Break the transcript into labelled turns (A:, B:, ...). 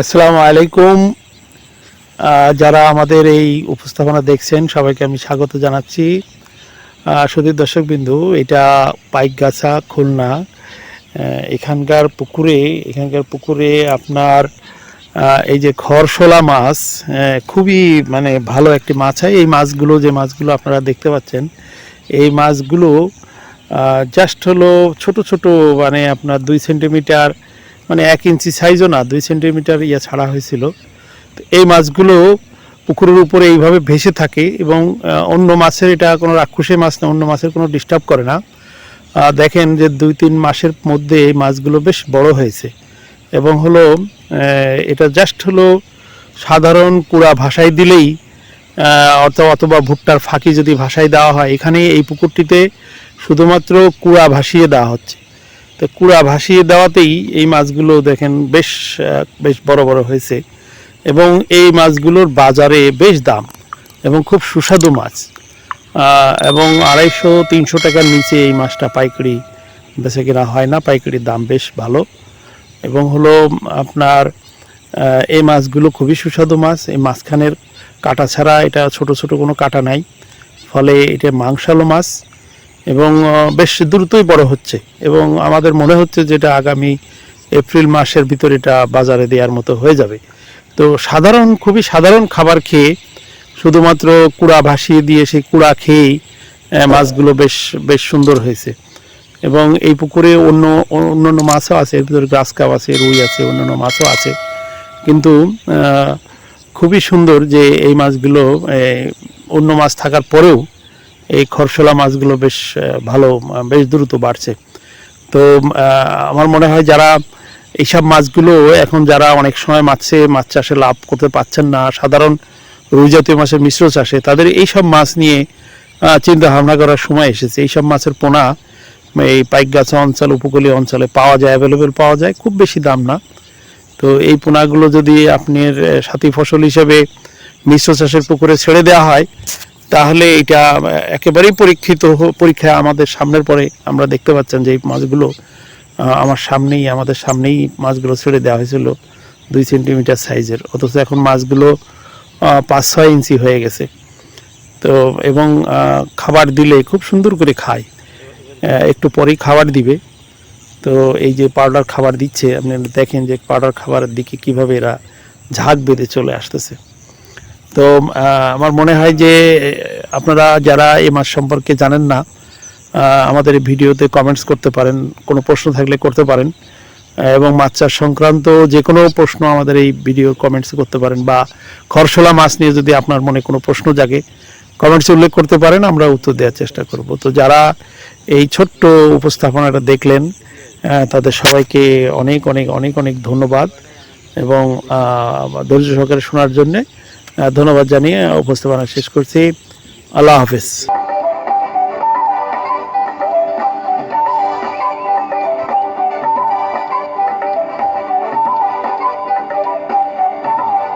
A: আসসালামু আলাইকুম। যারা আমাদের এই উপস্থাপনা দেখছেন, সবাইকে আমি স্বাগত জানাচ্ছি। সুধীর দর্শক বিন্দু এটা পাইকগাছা, খুলনা। এখানকার পুকুরে এখানকার পুকুরে আপনার এই যে খরশোলা মাছ খুবই মানে ভালো একটি মাছ হয়। এই মাছগুলো, যে মাছগুলো আপনারা দেখতে পাচ্ছেন, এই মাছগুলো জাস্ট হলো ছোট ছোট মানে আপনার দুই সেন্টিমিটার মানে এক ইঞ্চি সাইজও না, দুই সেন্টিমিটার ইয়ে ছাড়া হয়েছিল। তো এই মাছগুলো পুকুরের উপরে এইভাবে ভেসে থাকে এবং অন্য মাছের এটা কোনো রাক্ষসী মাছ না, অন্য মাছের কোনো ডিস্টার্ব করে না। দেখেন যে দুই তিন মাসের মধ্যে এই মাছগুলো বেশ বড় হয়েছে। এবং হলো এটা জাস্ট হলো সাধারণ কুড়া ভাষায় দিলেই অথবা অথবা ভুট্টার ফাঁকি যদি ভাষায় দেওয়া হয় এখানে এই পুকুরটিতে শুধুমাত্র কুড়া ভাসিয়ে দেওয়া হচ্ছে। তো কুড়া ভাসিয়ে দেওয়াতেই এই মাছগুলো দেখেন বেশ বেশ বড় বড় হয়েছে। এবং এই মাছগুলোর বাজারে বেশ দাম এবং খুব সুস্বাদু মাছ। এবং আড়াইশো, তিনশো টাকার নিচে এই মাছটা পাইকারি বেছে কেনা হয় না পাইকারির দাম বেশ ভালো। এবং হলো আপনার এই মাছগুলো খুবই সুস্বাদু মাছ। এই মাছখানের কাটা ছাড়া এটা ছোট ছোট কোনো কাটা নাই। ফলে এটা মাংসালো মাছ। এবং বেশ দ্রুতই বড় হচ্ছে। এবং আমাদের মনে হচ্ছে যেটা আগামী এপ্রিল মাসের ভিতর এটা বাজারে দেওয়ার মতো হয়ে যাবে। তো সাধারণ, খুবই সাধারণ খাবার খেয়ে, শুধুমাত্র কুড়া ভাসিয়ে দিয়ে সেই কুড়া খেয়েই মাছগুলো বেশ বেশ সুন্দর হয়েছে। এবং এই পুকুরে অন্য, অন্যান্য মাছও আছে, এর ভিতরে গ্রাস কাপ আছে, রুই আছে, অন্যান্য মাছও আছে। কিন্তু খুবই সুন্দর যে এই মাছগুলো অন্য মাছ থাকার পরেও এই খরশোলা মাছগুলো বেশ ভালো বেশ দ্রুত বাড়ছে। তো আমার মনে হয় যারা এইসব মাছগুলো এখন যারা অনেক সময় মাছে, মাছ চাষে লাভ করতে পারছেন না, সাধারণ রুই জাতীয় মাছের মিশ্র চাষে, তাদের এইসব মাছ নিয়ে চিন্তা ভাবনা করার সময় এসেছে। এইসব মাছের পোনা, এই পাইকগাছা অঞ্চল, উপকূলীয় অঞ্চলে পাওয়া যায় অ্যাভেলেবেল পাওয়া যায়, খুব বেশি দাম না। তো এই পোনাগুলো যদি আপনার সাথী ফসল হিসেবে মিশ্র চাষের পুকুরে ছেড়ে দেওয়া হয় তাহলে এটা একেবারেই পরীক্ষিত পরীক্ষায় আমাদের সামনের পরে আমরা দেখতে পাচ্ছেন যে এই মাছগুলো আমার সামনেই, আমাদের সামনেই মাছগুলো ছেড়ে দেওয়া হয়েছিল দুই সেন্টিমিটার সাইজের। অথচ এখন মাছগুলো পাঁচ ছয় ইঞ্চি হয়ে গেছে। তো, এবং খাবার দিলে খুব সুন্দর করে খায়। একটু পরেই খাবার দিবে। তো এই যে পাউডার খাবার দিচ্ছে, আপনি দেখেন যে পাউডার খাবারের দিকে কীভাবে এরা ঝাঁক বেঁধে চলে আসতেছে। তো আমার মনে হয় যে আপনারা যারা এই মাছ সম্পর্কে জানেন না আমাদের ভিডিওতে কমেন্টস করতে পারেন, কোনো প্রশ্ন থাকলে করতে পারেন, এবং মাছ চাষ সংক্রান্ত যে কোনো প্রশ্ন আমাদের এই ভিডিও কমেন্টস করতে পারেন, বা খরশোলা মাছ নিয়ে যদি আপনার মনে কোনো প্রশ্ন জাগে কমেন্টসে উল্লেখ করতে পারেন, আমরা উত্তর দেওয়ার চেষ্টা করব। তো যারা এই ছোট্ট উপস্থাপনাটা দেখলেন তাদের সবাইকে অনেক অনেক অনেক অনেক ধন্যবাদ, এবং ধৈর্য সহকারে শোনার জন্যে ধন্যবাদ জানিয়ে উপস্থাপনা শেষ করছি। আল্লাহ হাফেজ।